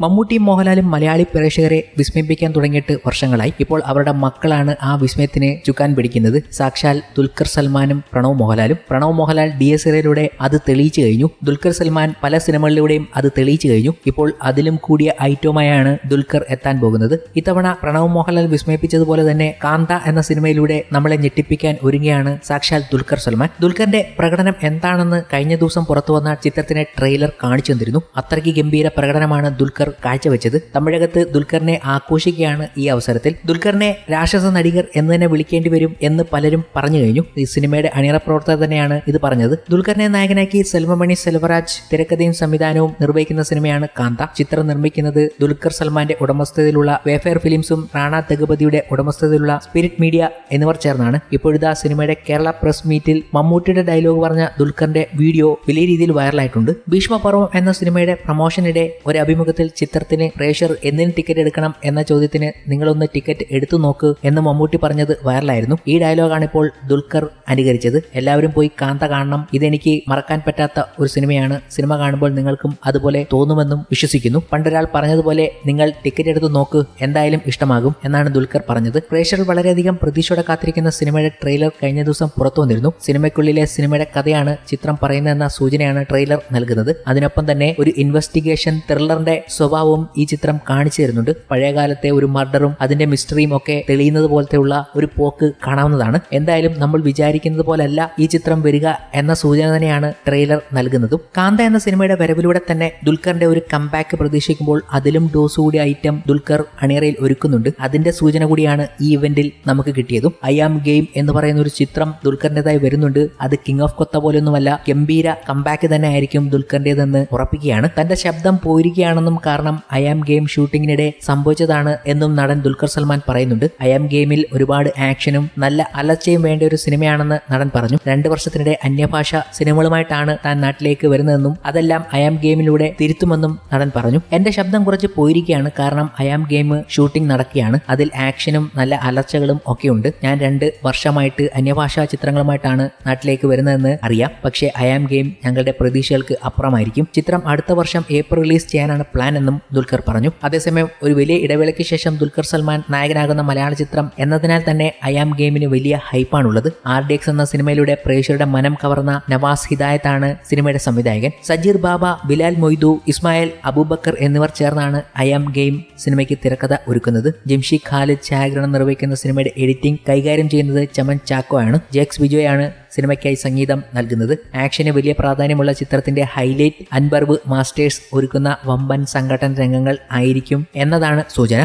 മമ്മൂട്ടിയും മോഹൻലാലും മലയാളി പ്രേക്ഷകരെ വിസ്മയിപ്പിക്കാൻ തുടങ്ങിയിട്ട് വർഷങ്ങളായി. ഇപ്പോൾ അവരുടെ മക്കളാണ് ആ വിസ്മയത്തിന് ചുക്കാൻ പിടിക്കുന്നത്. സാക്ഷാൽ ദുൽഖർ സൽമാനും പ്രണവ് മോഹൻലാലും. പ്രണവ് മോഹൻലാൽ ഡി എസ് എറയിലൂടെ അത് തെളിയിച്ചു കഴിഞ്ഞു. ദുൽഖർ സൽമാൻ പല സിനിമകളിലൂടെയും അത് തെളിയിച്ചു കഴിഞ്ഞു. ഇപ്പോൾ അതിലും കൂടിയ ഐറ്റവുമായാണ് ദുൽഖർ എത്താൻ പോകുന്നത്. ഇത്തവണ പ്രണവ് മോഹൻലാൽ വിസ്മയിപ്പിച്ചതുപോലെ തന്നെ കാന്ത എന്ന സിനിമയിലൂടെ നമ്മളെ ഞെട്ടിപ്പിക്കാൻ ഒരുങ്ങിയാണ് സാക്ഷാൽ ദുൽഖർ സൽമാൻ. ദുൽഖറിന്റെ പ്രകടനം എന്താണെന്ന് കഴിഞ്ഞ ദിവസം പുറത്തു വന്ന ചിത്രത്തിന്റെ ട്രെയിലർ കാണിച്ചു തന്നിരുന്നു. അത്രയ്ക്ക് ഗംഭീര പ്രകടനമാണ് ദുൽഖർ കാഴ്ചവെച്ചത് തമിഴകത്ത് ദുൽഖറിനെ ആഘോഷിക്കുകയാണ് ഈ അവസരത്തിൽ. ദുൽഖറിനെ രാക്ഷസ നടികർ എന്ന് തന്നെ വിളിക്കേണ്ടി വരും എന്ന് പലരും പറഞ്ഞു കഴിഞ്ഞു. ഈ സിനിമയുടെ അണിയറ പ്രവർത്തകർ തന്നെയാണ് ഇത് പറഞ്ഞത്. ദുൽഖറിനെ നായകനാക്കി സെൽവമണി സെൽവരാജ് തിരക്കഥയും സംവിധാനവും നിർവഹിക്കുന്ന സിനിമയാണ് കാന്ത. ചിത്രം നിർമ്മിക്കുന്നത് ദുൽഖർ സൽമാന്റെ ഉടമസ്ഥതയിലുള്ള വേഫെയർ ഫിലിംസും റാണ തഗുപതിയുടെ ഉടമസ്ഥതയിലുള്ള സ്പിരിറ്റ് മീഡിയ എന്നിവർ ചേർന്നാണ്. ഇപ്പോഴിതാ സിനിമയുടെ കേരള പ്രസ് മീറ്റിൽ മമ്മൂട്ടിയുടെ ഡയലോഗ് പറഞ്ഞ ദുൽഖറിന്റെ വീഡിയോ വലിയ രീതിയിൽ വൈറലായിട്ടുണ്ട്. ഭീഷ്മപർവം എന്ന സിനിമയുടെ പ്രമോഷനിടെ ഒരു അഭിമുഖത്തിൽ ചിത്രത്തിന് പ്രേഷർ എന്തിന് ടിക്കറ്റ് എടുക്കണം എന്ന ചോദ്യത്തിന് നിങ്ങളൊന്ന് ടിക്കറ്റ് എടുത്തു നോക്ക് എന്ന് മമ്മൂട്ടി പറഞ്ഞത് വൈറലായിരുന്നു ഈ ഡയലോഗാണ് ഇപ്പോൾ ദുൽഖർ അനുകരിച്ചത്. എല്ലാവരും പോയി കാന്ത കാണണം. ഇതെനിക്ക് മറക്കാൻ പറ്റാത്ത ഒരു സിനിമയാണ്. സിനിമ കാണുമ്പോൾ നിങ്ങൾക്കും അതുപോലെ തോന്നുമെന്നും വിശ്വസിക്കുന്നു. പണ്ടൊരാൾ പറഞ്ഞതുപോലെ നിങ്ങൾ ടിക്കറ്റ് എടുത്തു നോക്ക്. എന്തായാലും ഇഷ്ടമാകും എന്നാണ് ദുൽഖർ പറഞ്ഞത്. പ്രേക്ഷകർ വളരെയധികം പ്രതീക്ഷയോടെ കാത്തിരിക്കുന്ന സിനിമയുടെ ട്രെയിലർ കഴിഞ്ഞ ദിവസം പുറത്തു വന്നിരുന്നു. സിനിമയ്ക്കുള്ളിലെ സിനിമയുടെ കഥയാണ് ചിത്രം പറയുന്നതെന്ന സൂചനയാണ് ട്രെയിലർ നൽകുന്നത്. അതിനൊപ്പം തന്നെ ഒരു ഇൻവെസ്റ്റിഗേഷൻ ത്രില്ലറിന്റെ സ്വഭാവവും ഈ ചിത്രം കാണിച്ചു തരുന്നുണ്ട്. പഴയകാലത്തെ ഒരു മർഡറും അതിന്റെ മിസ്റ്ററിയും ഒക്കെ തെളിയുന്നത് പോലത്തെയുള്ള ഒരു പോക്ക് കാണാവുന്നതാണ്. എന്തായാലും നമ്മൾ വിചാരിക്കുന്നത് പോലല്ല ഈ ചിത്രം വരിക എന്ന സൂചന തന്നെയാണ് ട്രെയിലർ നൽകുന്നതും. കാന്ത എന്ന സിനിമയുടെ വരവിലൂടെ തന്നെ ദുൽഖറിന്റെ ഒരു കംബാക്ക് പ്രതീക്ഷിക്കുമ്പോൾ അതിലും ഡോസ് കൂടി ഐറ്റം ദുൽഖർ അണിയറയിൽ ഒരുക്കുന്നുണ്ട്. അതിന്റെ സൂചന കൂടിയാണ് ഈ ഇവന്റിൽ നമുക്ക് കിട്ടിയതും. ഐ ആം ഗെയിം എന്ന് പറയുന്ന ഒരു ചിത്രം ദുൽഖറിന്റേതായി വരുന്നുണ്ട്. അത് കിങ് ഓഫ് കൊത്ത പോലൊന്നുമല്ല ഗംഭീര കംബാക്ക് തന്നെ ആയിരിക്കും ദുൽഖറിന്റേതെന്ന് ഉറപ്പിക്കുകയാണ്. തന്റെ ശബ്ദം പോയിരിക്കുകയാണെന്നും കാരണം ഐ ആം ഗെയിം ഷൂട്ടിങ്ങിനിടെ സംഭവിച്ചതാണ് എന്നും നടൻ ദുൽഖർ സൽമാൻ പറയുന്നുണ്ട്. ഐ ആം ഗെയിമിൽ ഒരുപാട് ആക്ഷനും നല്ല അലർച്ചയും വേണ്ട ഒരു സിനിമയാണെന്ന് നടൻ പറഞ്ഞു. രണ്ട് വർഷത്തിനിടെ അന്യഭാഷ സിനിമകളുമായിട്ടാണ് താൻ നാട്ടിലേക്ക് വരുന്നതെന്നും അതെല്ലാം ഐ ആം ഗെയിമിലൂടെ തിരുത്തുമെന്നും നടൻ പറഞ്ഞു. എന്റെ ശബ്ദം കുറച്ച് പോയിരിക്കുകയാണ്. കാരണം ഐ ആം ഗെയിം ഷൂട്ടിംഗ് നടക്കുകയാണ്. അതിൽ ആക്ഷനും നല്ല അലർച്ചകളും ഒക്കെയുണ്ട്. ഞാൻ രണ്ട് വർഷമായിട്ട് അന്യഭാഷാ ചിത്രങ്ങളുമായിട്ടാണ് നാട്ടിലേക്ക് വരുന്നതെന്ന് അറിയാം. പക്ഷേ ഐ ആം ഗെയിം ഞങ്ങളുടെ പ്രതീക്ഷകൾക്ക് അപ്പുറമായിരിക്കും. ചിത്രം അടുത്ത വർഷം ഏപ്രിൽ റിലീസ് ചെയ്യാനാണ് പ്ലാൻ എന്നും ദുൽഖർ പറഞ്ഞു. അതേസമയം ഒരു വലിയ ഇടവേളയ്ക്ക് ശേഷം ദുൽഖർ സൽമാൻ നായകനാകുന്ന മലയാള ചിത്രം എന്നതിനാൽ തന്നെ ആം ഗെയിമിന് വലിയ ഹൈപ്പാണുള്ളത്. ആർ ഡി എക്സ് എന്ന സിനിമയിലൂടെ പ്രേക്ഷകരുടെ മനം കവർന്ന നവാസ് ഹിദായത്താണ് സിനിമയുടെ സംവിധായകൻ. സജീർ ബാബ ബിലാൽ മൊയ്തു ഇസ്മായിൽ അബൂബക്കർ എന്നിവർ ചേർന്നാണ് ആം ഗെയിം സിനിമയ്ക്ക് തിരക്കഥ ഒരുക്കുന്നത്. ജംഷി ഖാലിദ് ഛായാഗ്രഹണം നിർവഹിക്കുന്ന സിനിമയുടെ എഡിറ്റിംഗ് കൈകാര്യം ചെയ്യുന്നത് ചമൻ ചാക്കോ ആണ്. ജെക്സ് വിജോയാണ് സിനിമയ്ക്കായി സംഗീതം നൽകുന്നത്. ആക്ഷന് വലിയ പ്രാധാന്യമുള്ള ചിത്രത്തിന്റെ ഹൈലൈറ്റ് അൻബർബ് മാസ്റ്റേഴ്സ് ഒരുക്കുന്ന വമ്പൻ സംഘടന രംഗങ്ങൾ ആയിരിക്കും എന്നതാണ് സൂചന.